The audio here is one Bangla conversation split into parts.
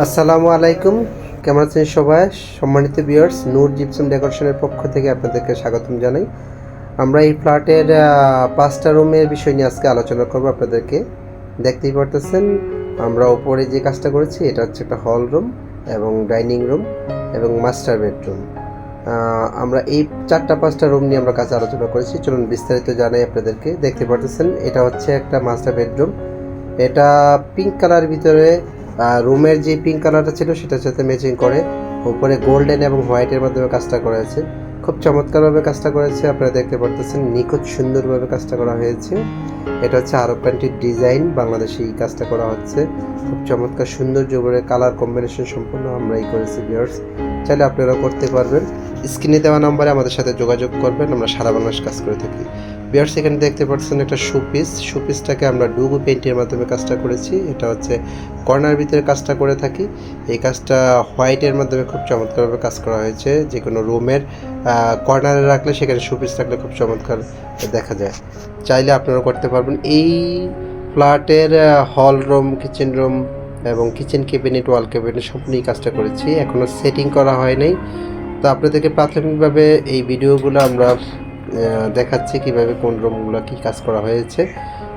আসসালামু আলাইকুম। কেমন আছেন সবাই? সম্মানিত বিয়ার্স নূর জিপসম ডেকোরেশনের পক্ষ থেকে আপনাদেরকে স্বাগতম জানাই। আমরা এই ফ্ল্যাটের পাঁচটা রুমের বিষয় নিয়ে আজকে আলোচনা করব আপনাদেরকে। দেখতেই পারতেছেন, আমরা উপরে যে কাজটা করেছি, এটা হচ্ছে একটা হল রুম এবং ডাইনিং রুম এবং মাস্টার বেডরুম আমরা এই চারটা, পাঁচটা রুম নিয়ে আমরা কাছে আলোচনা করেছি। চলুন বিস্তারিত জানাই আপনাদেরকে। দেখতে পারতেছেন, এটা হচ্ছে একটা মাস্টার বেডরুম এটা পিঙ্ক কালার ভিতরে রুমের যে পিঙ্ক কালারটা ছিল সেটার সাথে ম্যাচিং করে। উপরে গোল্ডেন এবং হোয়াইটের মাধ্যমে কাজটা করা হয়েছে। খুব চমৎকারভাবে কাজটা করেছে, আপনারা দেখতে পারতেছেন। নিখুঁত সুন্দরভাবে কাজটা করা হয়েছে। এটা হচ্ছে আরব কান্ট্রির ডিজাইন বাংলাদেশে এই কাজটা করা হচ্ছে। খুব চমৎকার সৌন্দর্য করে কালার কম্বিনেশন সম্পূর্ণ আমরা এই করেছি বিয়ার্স চাইলে আপনারা করতে পারবেন। স্ক্রিনে দেওয়া নম্বরে আমাদের সাথে যোগাযোগ করবেন, আমরা সারা বাংলাদেশ কাজ করে থাকি। বিয়ার্স, এখানে দেখতে পাচ্ছেন একটা শোপিস। শোপিসটাকে আমরা ডুগু পেন্টের মাধ্যমে কাজটা করেছি। এটা হচ্ছে কর্নার ভিতরে কাজটা করে থাকি। এই কাজটা হোয়াইটের মাধ্যমে খুব চমৎকারভাবে কাজ করা হয়েছে। যে কোনো রুমের কর্নারে রাখলে সেখানে শোপিস রাখলে খুব চমৎকার দেখা যায়। চাইলে আপনারা করতে পারবেন। এই ফ্ল্যাটের হল রুম, কিচেন রুম এবং কিচেন ক্যাবিনেট, ওয়াল ক্যাবিনেট সম্পূর্ণ এই কাজটা করেছি। এখনও সেটিং করা হয় নাই। তো আপনাদেরকে প্রাথমিকভাবে এই ভিডিওগুলো আমরা দেখাচ্ছি কীভাবে কোন রুমগুলো কি কাজ করা হয়েছে,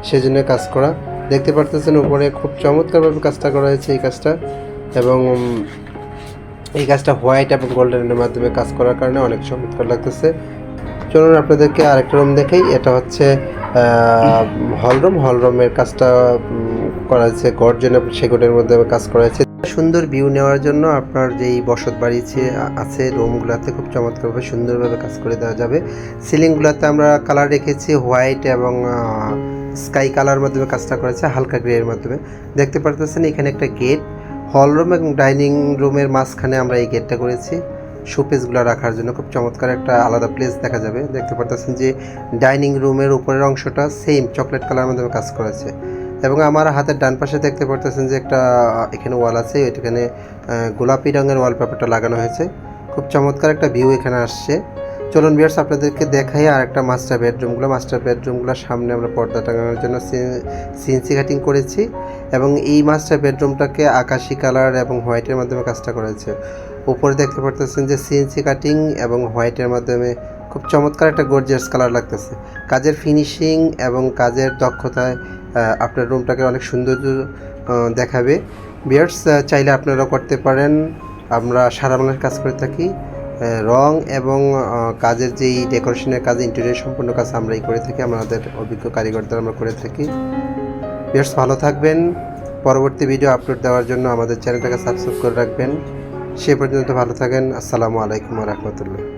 সেজন্য কাজ করা। দেখতে পারতেছেন উপরে খুব চমৎকারভাবে কাজটা করা হয়েছে এই কাজটা এবং এই কাজটা হোয়াইট এবং গোল্ডেনের মাধ্যমে কাজ করার কারণে অনেক চমৎকার লাগতেছে। চলুন আপনাদেরকে আরেকটা রুম দেখাই। এটা হচ্ছে হল রুম হল রুমের কাজটা করা হয়েছে গর্জন এবং সেগুনের মধ্যে কাজ করা হয়েছে। সুন্দর ভিউ নেওয়ার জন্য আপনার যেই বসত বাড়ি আছে রুমগুলোতে খুব চমৎকারভাবে সুন্দরভাবে কাজ করে দেওয়া যাবে। সিলিংগুলোতে আমরা কালার রেখেছি হোয়াইট এবং স্কাই কালার মাধ্যমে কাজটা করেছে, হালকা গ্রে এর মাধ্যমে। দেখতে পারতেছেন এখানে একটা গেট হল রুম এবং ডাইনিং রুমের মাঝখানে আমরা এই গেটটা করেছি। শোপিসগুলো রাখার জন্য খুব চমৎকার একটা আলাদা প্লেস দেখা যাবে। দেখতে পারতেছেন যে ডাইনিং রুমের উপরের অংশটা সেম চকলেট কালার মাধ্যমে কাজ করেছে। এবং আমার হাতের ডান পাশে দেখতে পারতেছেন যে একটা, এখানে ওয়াল আছে এখানে গোলাপি রঙের ওয়ালপেপারটা লাগানো হয়েছে। খুব চমৎকার একটা ভিউ এখানে আসছে। চলুন বিয়ার্স আপনাদেরকে দেখাই আর একটা মাস্টার বেডরুমগুলো মাস্টার বেডরুমগুলোর সামনে আমরা পর্দা টাঙানোর জন্য সিএনসি কাটিং করেছি এবং এই মাস্টার বেডরুমটাকে আকাশি কালার এবং হোয়াইটের মাধ্যমে কাজটা করেছে। উপরে দেখতে পারতেছেন যে সিএনসি কাটিং এবং হোয়াইটের মাধ্যমে খুব চমৎকার একটা গর্জিয়াস কালার লাগতেছে। কাজের ফিনিশিং এবং কাজের দক্ষতায় আপনার রুমটাকে অনেক সুন্দর দেখাবে। বিয়ার্স চাইলে আপনারা করতে পারেন। আমরা সারা বাংলার কাজ করে থাকি। রং এবং কাজের যেই ডেকোরেশনের কাজ ইন্টেরিয়র সম্পূর্ণ কাজ আমরাই করে থাকি। আমাদের অভিজ্ঞ কারিগর আমরা করে থাকি। বিয়ার্স ভালো থাকবেন। পরবর্তী ভিডিও আপলোড দেওয়ার জন্য আমাদের চ্যানেলটাকে সাবস্ক্রাইব করে রাখবেন। সে পর্যন্ত ভালো থাকেন। আসসালামু আলাইকুম রহমতুল্লাহ।